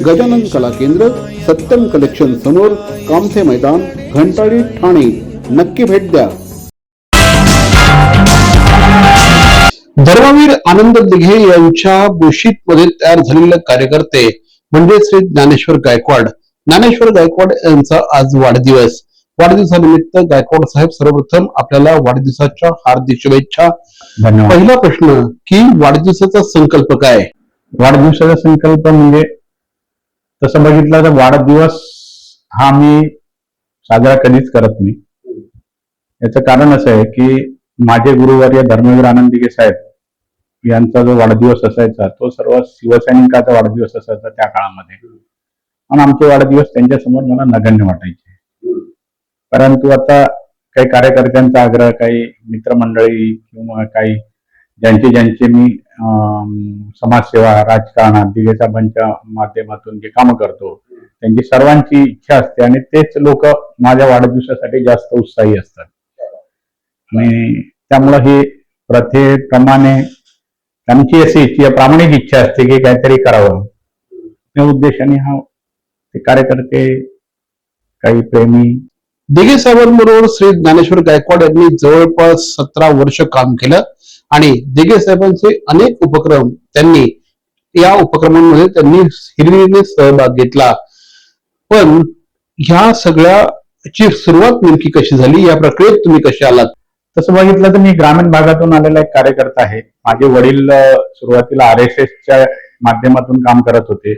गजानन कला केंद्र सत्यम कलेक्शन समोर कामथे मैदान घंटाळी ठाणे. नक्की भेट द्या. धर्मवीर आनंद दिघे यांच्या बुशीत मध्ये तयार झालेले कार्यकर्ते म्हणजे श्री ज्ञानेश्वर गायकवाड. ज्ञानेश्वर गायकवाड यांचा आज वाढदिवस. वाढदिवसानिमित्त गायकवाड साहेब सर्वप्रथम आपल्याला वाढदिवसाच्या हार्दिक शुभेच्छा. पहिला प्रश्न की वाढदिवसाचा संकल्प काय? वाढदिवसाचा संकल्प म्हणजे तसं बघितलं तर वाढदिवस हा मी साजरा कधीच करत नाही. याचं कारण असं आहे की माझे गुरुवर्य धर्मवीर आनंदिके साहेब यांचा जो वाढदिवस असायचा तो सर्व शिवसैनिकाचा वाढदिवस असायचा त्या काळामध्ये. आणि आमचे वाढदिवस त्यांच्यासमोर मला नगण्य वाटायचे. परंतु आता काही कार्यकर्त्यांचा आग्रह काही मित्रमंडळी किंवा काही ज्यांचे ज्यांचे मी समाजसेवा राजकारणात दिघे साहेबांच्या माध्यमातून जे कामं करतो त्यांची सर्वांची इच्छा असते आणि तेच लोक माझ्या वाढदिवसासाठी जास्त उत्साही असतात. आणि त्यामुळं हे प्रथेप्रमाणे त्यांची अशी इच्छा प्रामाणिक इच्छा असते की काहीतरी करावं. त्या उद्देशाने हा ते कार्यकर्ते काही प्रेमी. दिघे साहेबांबरोबर श्री ज्ञानेश्वर गायकवाड यांनी जवळपास सतरा वर्ष काम केलं. आणि दिगे साहेबांचे अनेक उपक्रम त्यांनी या उपक्रमांमध्ये त्यांनी हिरवीने सहभाग घेतला. पण ह्या सगळ्याची सुरुवात नेमकी कशी झाली या प्रक्रियेत तुम्ही कसे आलात? तसं बघितलं तर मी ग्रामीण भागातून आलेला एक कार्यकर्ता आहे. माझे वडील सुरुवातीला आर एस एसच्या माध्यमातून काम करत होते.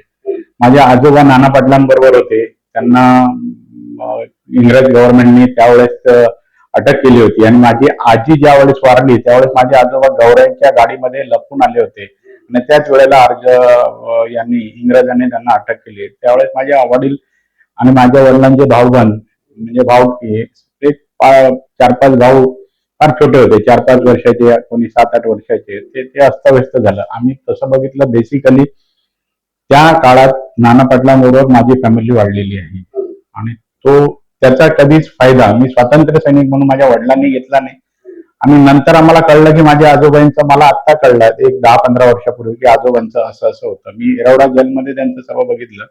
माझे आजोबा नाना पाटलांबरोबर होते. त्यांना इंग्रज गव्हर्नमेंटनी त्यावेळेस अटक केली होती. आणि माझी आजी ज्या वेळेस वारली त्यावेळेस माझे आजोबा गौऱ्यांच्या गाडीमध्ये लपून आले होते. आणि त्याच वेळेला अर्ज यांनी इंग्रजांनी त्यांना अटक केली. त्यावेळेस माझे वडील आणि माझ्या वडिलांचे भाऊबंद म्हणजे भाऊ ते चार पाच भाऊ फार छोटे होते. चार पाच वर्षाचे कोणी सात आठ वर्षाचे. ते ते अस्तव्यस्त झालं. आम्ही तसं बघितलं बेसिकली त्या काळात नाना पाटलांबरोबर माझी फॅमिली वाढलेली आहे. आणि तो त्याचा कधीच फायदा. मी स्वातंत्र्य सैनिक म्हणून माझ्या वडिलांनी घेतला नाही. आणि नंतर आम्हाला कळलं की माझ्या आजोबांचं मला आत्ता कळलं एक दहा पंधरा वर्षापूर्वी की आजोबांचं असं असं होतं. मी एरवडा जेलमध्ये त्यांचं सर्व बघितलं.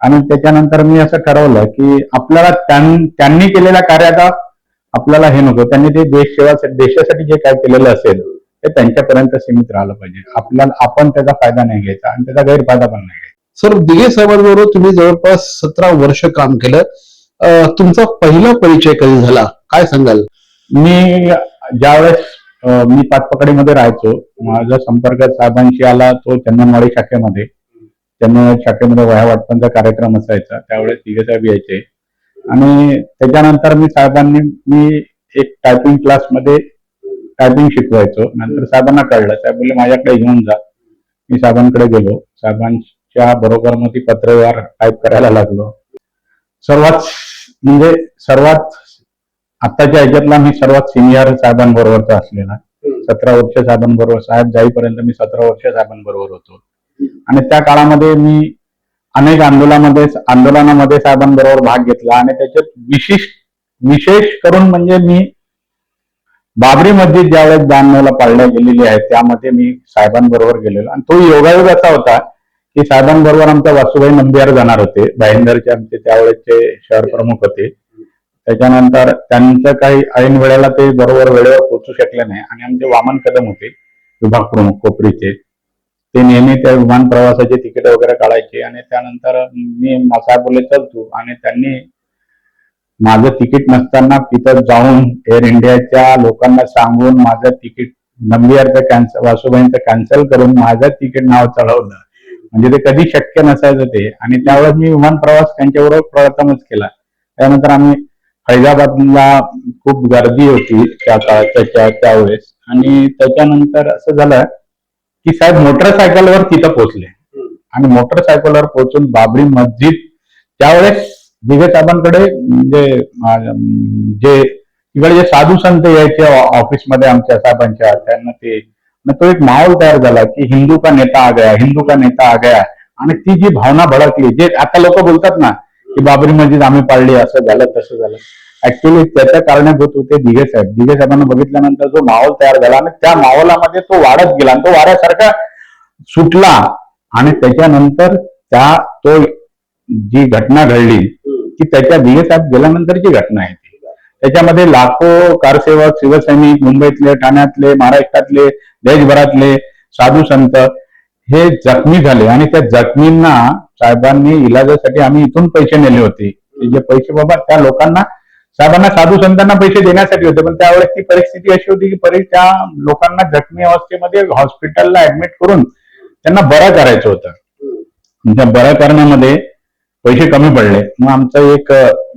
आणि त्याच्यानंतर मी असं ठरवलं की आपल्याला त्यांनी केलेल्या कार्याचा आपल्याला हे नको. त्यांनी ते देश सेवा देशासाठी जे काय केलेलं असेल ते त्यांच्यापर्यंत सीमित राहिलं पाहिजे. आपल्याला आपण त्याचा फायदा नाही घ्यायचा आणि त्याचा गैरफायदा पण नाही घ्यायचा. सर दिघे साहेबांबरोबर तुम्ही जवळपास सतरा वर्ष काम केलं. तुमचा पहिला परिचय कधी झाला? काय सांगाल? मी ज्यावेळेस मी पाचपकडीमध्ये राहायचो माझा संपर्क साहेबांशी आला तो चंदनवाडी शाखेमध्ये. चंदनवाडी शाखेमध्ये वया वाटपांचा कार्यक्रम असायचा त्यावेळेस तिघे साहेब यायचे. आणि त्याच्यानंतर मी साहेबांनी मी एक टायपिंग क्लासमध्ये टायपिंग शिकवायचो. नंतर साहेबांना कळलं साहेब बोलले माझ्याकडे घेऊन जा. मी साहेबांकडे गेलो. साहेबांच्या बरोबर मग ती पत्रव्यवहार टाईप करायला लागलो. सर्वात म्हणजे सर्वात आत्ताच्या ह्याच्यातला मी सर्वात सिनियर साहेबांबरोबरचा असलेला. सतरा वर्ष साहेबांबरोबर साहेब जाईपर्यंत मी सतरा वर्ष साहेबांबरोबर होतो. आणि त्या काळामध्ये मी अनेक आंदोलनामध्ये आंदोलनामध्ये साहेबांबरोबर भाग घेतला आणि त्याच्यात विशिष्ट विशेष करून म्हणजे मी बाबरी मस्जिद ज्यावेळेस ब्याण्णवला पाळल्या गेलेली आहे त्यामध्ये मी साहेबांबरोबर गेलेलो. आणि तो योगायोग असा होता की साहेबांबरोबर आमच्या वासुबाई नंबियार जाणार होते. भाईंदरचे आमचे त्यावेळेचे शहर प्रमुख होते. त्याच्यानंतर त्यांचं काही ऐन वेळेला ते बरोबर वेळेवर पोहोचू शकले नाही आणि आमचे वामन कदम होते विभाग प्रमुख कोपरीचे. ते नेहमी त्या विमान प्रवासाचे तिकीट वगैरे काढायचे आणि त्यानंतर मी साहेब बोलले चलतो आणि त्यांनी माझं तिकीट नसताना तिथं जाऊन एअर इंडियाच्या लोकांना सांगून माझं तिकीट नंबियारचं कॅन्सल वासुबाईंचं कॅन्सल करून माझं तिकीट नाव चढवलं. म्हणजे ते कधी शक्य नसायचं ते. आणि त्यावेळेस मी विमान प्रवास त्यांच्याबरोबर प्रथमच केला. त्यानंतर आम्ही फैजाबादला खूप गर्दी होती त्या काळात त्याच्या त्यावेळेस. आणि त्याच्यानंतर असं झालं की साहेब मोटरसायकलवर तिथं पोहोचले. आणि मोटरसायकलवर पोहोचून बाबरी मस्जिद त्यावेळेस दिवे साहेबांकडे म्हणजे जे तिकडे जे साधू संत यायचे ऑफिसमध्ये आमच्या साहेबांच्या त्यांना ते मग तो एक माहोल तयार झाला की हिंदू का नेता आ गया हिंदू का नेता आ गया। आणि ती जी भावना भडकली जे आता लोक बोलतात ना की बाबरी मस्जिद आम्ही पाळली असं झालं तसं झालं। ऍक्च्युली त्याच्या कारणीभूत होते दिघे साहेब. दिघे साहेबांना बघितल्यानंतर जो माहोल तयार झाला आणि त्या माहोलामध्ये तो वाढत गेला आणि तो वाऱ्यासारखा सुटला आणि त्याच्यानंतर त्या तो जी घटना घडली की त्याच्या दिघे साहेब गेल्यानंतरची घटना आहे ती. त्याच्यामध्ये लाखो कारसेवक शिवसैनिक मुंबईतले ठाण्यातले महाराष्ट्रातले देशभरातले साधू संत हे जखमी झाले. आणि त्या जखमींना साहेबांनी इलाजासाठी आम्ही इथून पैसे नेले होते. जे पैसे बाबा त्या लोकांना साहेबांना साधू संतांना पैसे देण्यासाठी होते. पण त्यावेळेस ती परिस्थिती अशी होती की परी त्या लोकांना जखमी अवस्थेमध्ये हॉस्पिटलला ऍडमिट करून त्यांना बरं करायचं होतं. त्या बरं करण्यामध्ये पैसे कमी पडले. मग आमचा एक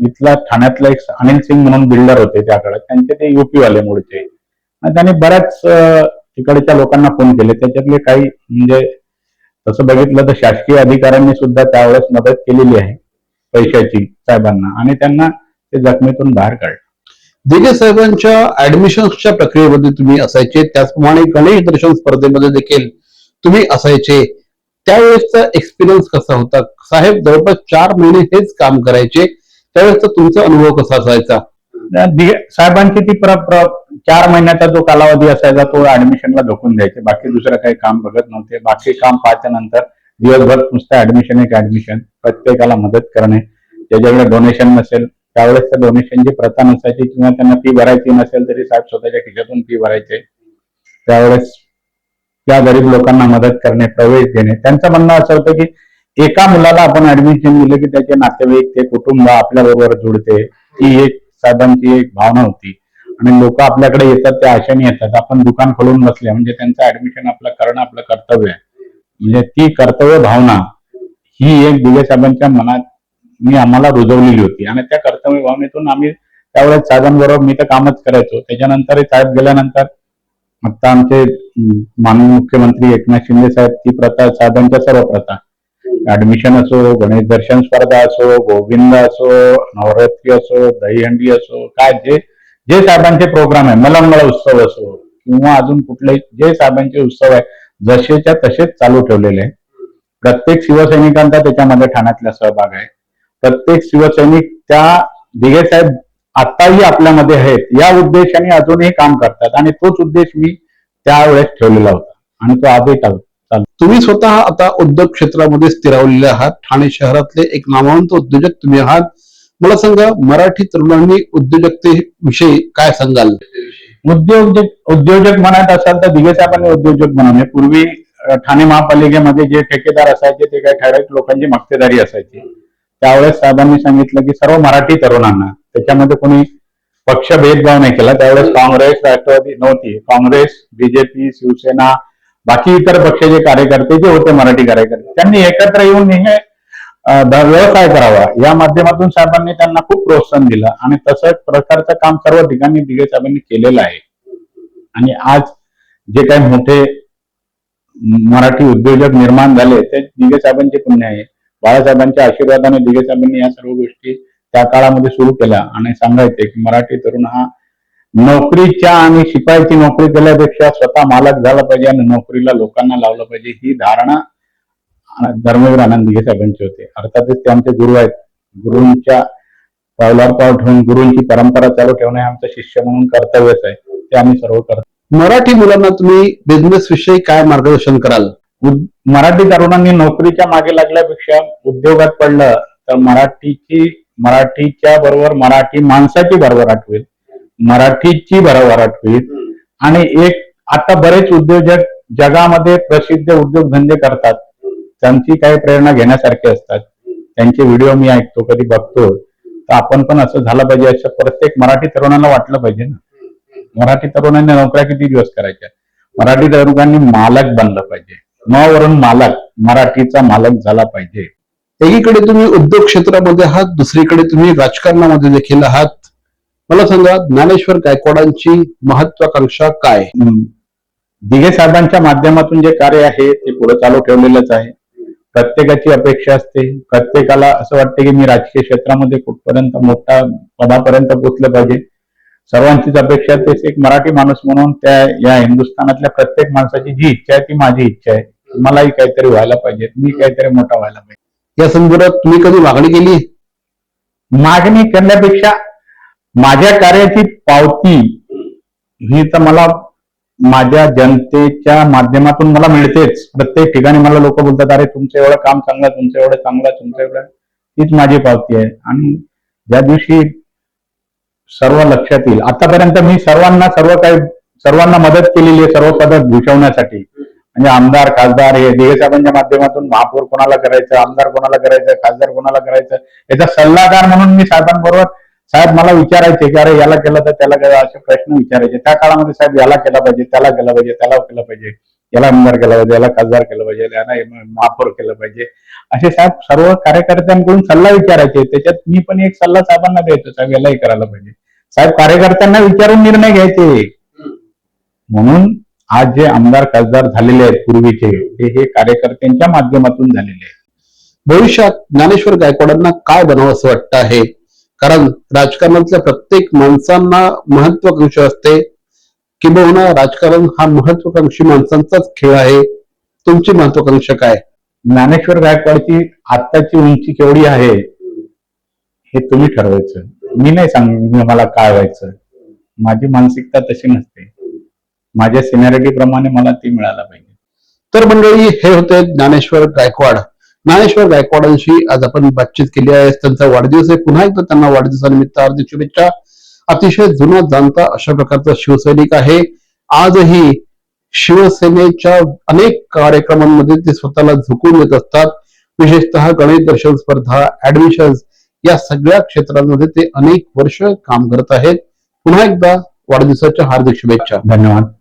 इथला ठाण्यातला एक अनिल सिंग म्हणून बिल्डर होते त्या काळात त्यांचे ते युपी वाले मूळचे. आणि त्याने बऱ्याच तिकडच्या लोकांना फोन केले. त्याच्यातले काही म्हणजे तसं बघितलं तर शासकीय अधिकाऱ्यांनी सुद्धा त्यावेळेस मदत केलेली आहे पैशाची साहेबांना. आणि त्यांना ते जखमीतून बाहेर काढलं. दिघे साहेबांच्या ऍडमिशन्सच्या प्रक्रियेमध्ये तुम्ही असायचे. त्याचप्रमाणे गणेश दर्शन स्पर्धेमध्ये देखील तुम्ही असायचे. त्यावेळेसचा एक्सपिरियन्स कसा होता? साहेब जवळपास चार महिने हेच काम करायचे. त्यावेळेसचा तुमचा अनुभव कसा असायचा? साहेबांची ती प्र, प्र, चार महिन्याचा जो कालावधी असायचा तो ऍडमिशनला झोकून द्यायचे. बाकी दुसरं काही काम बघत नव्हते. बाकी काम पाहच्या नंतर दिवसभर नुसतं ऍडमिशन एक ऍडमिशन प्रत्येकाला मदत करणे. ज्याच्याकडे डोनेशन नसेल त्यावेळेस त्या डोनेशनची प्रथा नसायची किंवा त्यांना फी भरायची नसेल तरी साहेब स्वतःच्या खिशातून फी भरायचे. त्यावेळेस त्या गरीब लोकांना मदत करणे प्रवेश देणे. त्यांचं म्हणणं असं होतं की एका मुलाला आपण ऍडमिशन दिलं की त्याचे नातेवाईक ते कुटुंब आपल्या बरोबर जुळते. ही एक साहेबांची एक भावना होती. आणि लोक आपल्याकडे येतात त्या आशेने येतात. आपण दुकान खोलून बसले म्हणजे त्यांचं ऍडमिशन आपलं करणं आपलं कर्तव्य आहे. म्हणजे ती कर्तव्य भावना ही एक दिवे साहेबांच्या मनात मी आम्हाला रुजवलेली होती. आणि त्या कर्तव्य भावनेतून आम्ही त्यावेळेस साहेबांबरोबर मी तर कामच करायचो. त्याच्यानंतर साहेब गेल्यानंतर आता आमचे माननीय मुख्यमंत्री एकनाथ शिंदे साहेब ती प्रथा साहेबांच्या सर्व प्रथा ऍडमिशन असो गणेश दर्शन स्पर्धा असो गोविंद असो नवरात्री असो दहीहंडी असो काय जे जे साहेबांचे प्रोग्राम आहे मलंगळ उत्सव असो किंवा अजून कुठले जे साहेबांचे उत्सव आहे जसेच्या तसेच चालू ठेवलेले आहे. प्रत्येक शिवसैनिकांचा त्याच्यामध्ये ठाण्यातला सहभाग आहे. प्रत्येक शिवसैनिक त्या दिघे साहेब आताही आपल्यामध्ये आहेत. या उद्देशाने अजूनही काम करतात. आणि तोच उद्देश मी त्यावेळेस ठेवलेला होता. आणि तो आजही चालतो. तुम्ही स्वतः आता उद्योग क्षेत्रामध्ये स्थिरावलेले आहात. ठाणे शहरातले एक नामवंत उद्योजक तुम्ही आहात. मला सांगा मराठी तरुणांनी उद्योजकतेविषयी काय सांगाल? उद्योजक उद्योजक म्हणत असाल तर दिघे म्हणजे साहेबांनी उद्योजक बनवले पूर्वी ठाणे महापालिकेमध्ये जे ठेकेदार असायचे ते काही ठराविक लोकांची मक्तेदारी असायची. त्यावेळेस साहेबांनी सांगितलं की सर्व मराठी तरुणांना त्याच्यामध्ये कोणी पक्ष भेदभाव नाही केला. त्यावेळेस काँग्रेस राष्ट्रवादी नव्हती. काँग्रेस बीजेपी शिवसेना बाकी इतर पक्षाचे कार्यकर्ते जे होते मराठी कार्यकर्ते त्यांनी एकत्र येऊन हे व्यवसाय करावा. या माध्यमातून साहेबांनी त्यांना खूप प्रोत्साहन दिलं आणि तसं प्रकारचं काम सर्व ठिकाणी दिगे साहेबांनी केलेलं आहे. आणि आज जे काही मोठे मराठी उद्योजक निर्माण झाले ते दिगे साहेबांचे पुण्य आहे. बाळासाहेबांच्या आशीर्वादाने दिगे साहेबांनी या सर्व गोष्टी त्या काळामध्ये सुरू केल्या. आणि सांगायचे की मराठी तरुण हा नोकरीच्या आणि शिपाईची नोकरी केल्यापेक्षा स्वतः मालक झाला पाहिजे आणि नोकरीला लोकांना लावलं पाहिजे ही धारणा धर्मवीर आनंद दिघे साहेबांची होते. अर्थातच ते आमचे गुरु आहेत. गुरूंच्या पावलावर पाव ठेवून गुरूंची परंपरा चालू ठेवणे आमचं शिष्य म्हणून कर्तव्यच आहे. ते आम्ही सर्व करतो. मराठी मुलांना तुम्ही बिझनेस विषयी काय मार्गदर्शन कराल? मराठी तरुणांनी नोकरीच्या मागे लागल्यापेक्षा उद्योगात पडलं तर मराठीची मराठीच्या बरोबर मराठी माणसाची भरभराट होईल मराठीची भरभराट होईल. आणि एक आता बरेच उद्योजक जगामध्ये प्रसिद्ध उद्योगधंदे करतात. त्यांची काही प्रेरणा घेण्यासारखी असतात. त्यांचे व्हिडिओ मी ऐकतो कधी बघतो. तर आपण पण असं झालं पाहिजे असं प्रत्येक मराठी तरुणाला वाटलं पाहिजे ना. मराठी तरुणांनी नोकऱ्या किती दिवस करायच्या? मराठी तरुणांनी मालक बनलं पाहिजे. न वरून मालक मराठीचा मालक झाला पाहिजे. एकीकडे तुम्ही उद्योग क्षेत्रामध्ये आहात दुसरीकडे तुम्ही राजकारणामध्ये देखील आहात. मला सांगा ज्ञानेश्वर गायकवाडांची महत्वाकांक्षा काय. दिघे साहेबांच्या माध्यमातून जे कार्य आहे ते पुढे चालू ठेवलेलंच आहे. प्रत्येकाची अपेक्षा असते. प्रत्येकाला असं वाटतं की मी राजकीय क्षेत्रामध्ये कुठपर्यंत मोठ्या पदापर्यंत पोहोचलं पाहिजे. सर्वांचीच अपेक्षा. तेच एक मराठी माणूस म्हणून त्या या हिंदुस्थानातल्या प्रत्येक माणसाची जी इच्छा आहे ती माझी इच्छा आहे. मलाही काहीतरी व्हायला पाहिजे. मी काहीतरी मोठा व्हायला पाहिजे. या संदर्भात तुम्ही कधी मागणी केली? मागणी करण्यापेक्षा माझ्या कार्याची पावती ही तर मला माझ्या जनतेच्या माध्यमातून मला मिळतेच. प्रत्येक ठिकाणी मला लोक बोलतात अरे तुमचं एवढं काम चांगलं तुमचं एवढं चांगलं तुमचं एवढं. हीच माझी पावती आहे. आणि ज्या दिवशी सर्व लक्षात येईल आतापर्यंत मी सर्वांना सर्व काही सर्वांना मदत केलेली आहे सर्व पदक भूषवण्यासाठी. म्हणजे आमदार खासदार हे दिघे साहेबांच्या माध्यमातून महापौर कोणाला करायचं आमदार कोणाला करायचं खासदार कोणाला करायचं याचा सल्लागार म्हणून मी साहेबांबरोबर साहेब मला विचारायचे की अरे याला केलं तर त्याला केलं असे प्रश्न विचारायचे? त्या काळामध्ये साहेब याला केला पाहिजे त्याला केलं पाहिजे त्याला केलं पाहिजे. याला आमदार केला पाहिजे याला खासदार केलं पाहिजे याला महापौर केलं पाहिजे. असे साहेब सर्व कार्यकर्त्यांकडून सल्ला विचारायचे. त्याच्यात मी पण एक सल्ला साहेबांना द्यायचो साहेब यालाही करायला पाहिजे. साहेब कार्यकर्त्यांना विचारून निर्णय घ्यायचे. म्हणून आज जे आमदार खासदार झालेले आहेत पूर्वीचे ते हे कार्यकर्त्यांच्या माध्यमातून झालेले आहेत. भविष्यात ज्ञानेश्वर गायकवाडांना काय बनावं असं वाटतं आहे? कारण राजकारणातल्या प्रत्येक माणसांना महत्वाकांक्षी असते किंबहुना राजकारण हा महत्वाकांक्षी माणसांचाच खेळ आहे. तुमची महत्वाकांक्षा काय? ज्ञानेश्वर गायकवाडची आत्ताची उंची केवढी आहे हे तुम्ही ठरवायचं. मी नाही सांग मला काय व्हायचं. माझी मानसिकता तशी नसते. माझ्या सिनियरिटी प्रमाणे मला ती मिळायला पाहिजे. तर मंडळी हे होते ज्ञानेश्वर गायकवाड. ज्ञानेश्वर गायकवाडांशी आज आपण बातचीत केली आहे. त्यांचा वाढदिवस आहे. पुन्हा एकदा त्यांना वाढदिवसानिमित्त हार्दिक शुभेच्छा. अतिशय जुना जाणता अशा प्रकारचा शिवसैनिक आहे. आजही शिवसेनेच्या अनेक कार्यक्रमांमध्ये ते स्वतःला झुकून येत असतात. विशेषतः गणेश दर्शन स्पर्धा ऍडमिशन या सगळ्या क्षेत्रांमध्ये ते अनेक वर्ष काम करत आहेत. पुन्हा एकदा वाढदिवसाच्या हार्दिक शुभेच्छा. धन्यवाद.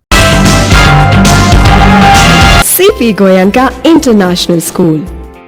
CP Goyanka International School.